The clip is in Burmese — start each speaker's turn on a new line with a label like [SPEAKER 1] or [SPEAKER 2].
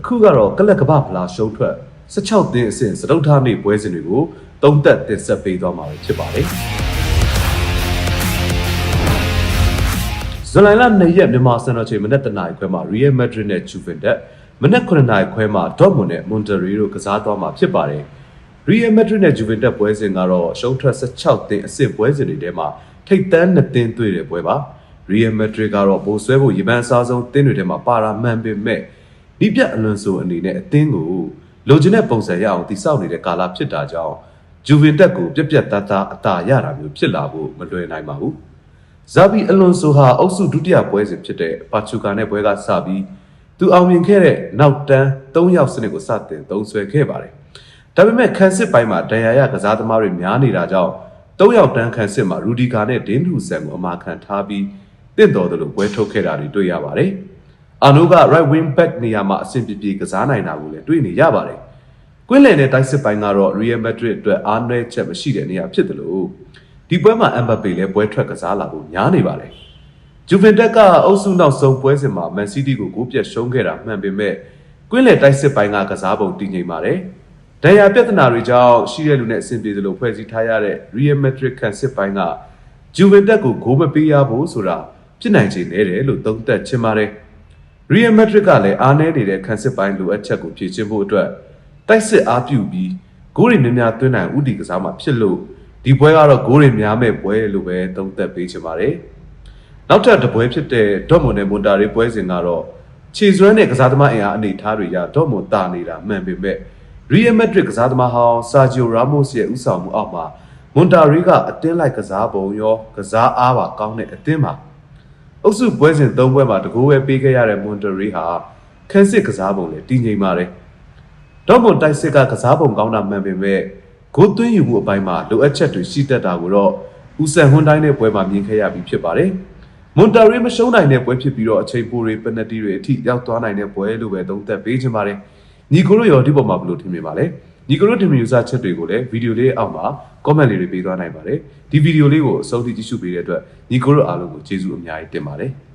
[SPEAKER 1] အခုကတော့ကလပ်ကပဖလားရှုံးထွက်16တင်းအဆင့်စတုထနေ့ပွဲစဉ်တွေကိုသုံးသက်တင်ဆက်ပေးသွားမှာဖြစ်ပါတယ်ဇူလိုင်လ2ရက်မြန်မာစံတော်ချိန်မနက်တနာရီခွဲမှာ Real Madrid နဲ့ Juventus မနက်9နာရီခွဲမှာ Dortmund နဲ့ Monterrey တို့ကစားသွားမှာဖြစ်ပါတယ်။ Real Madrid နဲ့ Juventus ပွဲစဉ်ကတော့ရှုံးထွက်16တင်းအဆင့်ပွဲစဉ်တွေထဲမှာထိပ်တန်း2တင်းတွေ့တဲ့ပွဲပါ။ Real Madrid ကတော့ပိုဆွဲဖို့ရပန်းအစားဆုံးတင်းတွေထဲမှာပါတာမှန်ပေမဲ့ ဒီပြတ်အလွန်ဆိုအနေနဲ့အသင်းကိုလိုချင်တဲ့ပုံစံရအောင်တိစောက်နေတဲ့ကာလဖြစ်တာကြောင့် Juventus ကိုပြက်ပြက်သားသားအသာရတာမျိုးဖြစ်လာဖို့မလွယ်နိုင်ပါဘူး။ဇာဘီအလွန်ဆိုဟာအုပ်စုဒုတိယပွဲစဉ်ဖြစ်တဲ့ပါချူကာနဲ့ပွဲကစပြီးသူအောင်မြင်ခဲ့တဲ့နောက်တန်း၃ယောက်စနစ်ကိုစတင်သုံးဆွဲခဲ့ပါတယ်။ဒါပေမဲ့ခန်းစစ်ပိုင်းမှာဒဏ်ရာရကစားသမားတွေများနေတာကြောင့်၃ယောက်တန်းခန်းစစ်မှာရူဒီကာနဲ့ဒင်းထူဆန်ကိုအမာခံထားပြီးတင့်တော်တယ်လို့ပွဲထုတ်ခဲ့တာတွေတွေ့ရပါတယ်။ အာနိုက right wing back နေရာမှာအဆင်ပြေပြေကစားနိုင်တာကိုလည်းတွေ့နေရပါတယ်။ကွင်းလယ်နဲ့တိုက်စစ်ပိုင်းကတော့ Real Madrid အတွက်အားနည်းချက်မရှိတဲ့နေရာဖြစ်တယ်လို့ဒီပွဲမှာအမ်ဘပေလည်းပွဲထွက်ကစားလာဖို့များနေပါတယ်။ဂျူဗင်တက်ကအုပ်စုနောက်ဆုံးပွဲစဉ်မှာမန်စီးတီးကိုဂိုးပြတ်ရှုံးခဲ့တာမှန်ပေမဲ့ကွင်းလယ်တိုက်စစ်ပိုင်းကကစားပုံတည်ငြိမ်ပါတယ်။ဒဏ်ရာပြဿနာတွေကြောင့်ရှိတဲ့လူနဲ့အဆင်ပြေသလိုဖွဲ့စည်းထားရတဲ့ Real Madrid ခံစစ်ပိုင်းကဂျူဗင်တက်ကိုဂိုးမပေးရဘူးဆိုတာဖြစ်နိုင်ခြေနည်းတယ်လို့သုံးသပ်ချင်ပါတယ်။ Real Madrid ကလည်းအားနည်းနေတဲ့ခံစစ်ပိုင်းလိုအပ်ချက်ကိုဖြည့်ဆည်းဖို့အတွက်တိုက်စစ်အားပြုပြီးဂိုးတွေများများသွင်းနိုင်ဥတီကစားမှာဖြစ်လို့ဒီပွဲကတော့ဂိုးတွေများမဲ့ပွဲလို့ပဲသုံးသပ်ပေးချင်ပါတယ်။နောက်ထပ်တစ်ပွဲဖြစ်တဲ့ဒေါ့မွန်နဲ့မွန်တာရီပွဲစဉ်ကတော့ခြေစွမ်းနဲ့ကစားသမားအင်အားအနေထားတွေရဒေါ့မွန်တာနေတာမှန်ပေမဲ့ရီယယ်မက်ဒရစ်ကစားသမားဟောင်းဆာဂျီယိုရာမို့စ်ရဲ့ဦးဆောင်မှုအောက်မှာမွန်တာရီကအတင်းလိုက်ကစားပုံရောကစားအားပါကောင်းတဲ့အသင်းပါ အုပ်စုပွဲစဉ်၃ပွဲမှာတကိုးပဲပေးခဲ့ရတဲ့မွန်တာရီဟာခန်းစစ်ကစားပုံနဲ့တည်ငြိမ်ပါတယ်ဒေါ့မွန်တိုက်စစ်ကကစားပုံကောင်းတာမှန်ပေမဲ့ဂိုးသွင်းယူမှုအပိုင်းမှာလိုအပ်ချက်တွေရှိတတ်တာကိုတော့ဦးဆန်ဟွန်တိုင်းတဲ့ပွဲမှာမြင်ခဲ့ရပြီးဖြစ်ပါတယ်။မွန်တာရီမရှုံးနိုင်တဲ့ပွဲဖြစ်ပြီးတော့အချိန်ပိုတွေပက်နတီတွေအထိရောက်သွားနိုင်တဲ့ပွဲလို့ပဲသုံးသပ်ပေးချင်ပါတယ်။ ညီကိုတို့ရောဒီပေါ်မှာဘယ်လိုထင်မြင်ပါလဲ။ညီကိုတို့တင်မြင်ယူဆချက်တွေကိုလည်းဗီဒီယိုလေးအောက်မှာ comment လေးတွေပေးသွားနိုင်ပါတယ်။ဒီဗီဒီယိုလေးကိုအဆုံးထိကြည့်ရှုပေးတဲ့အတွက်ညီကိုတို့အားလုံးကိုကျေးဇူးအများကြီးတင်ပါတယ်။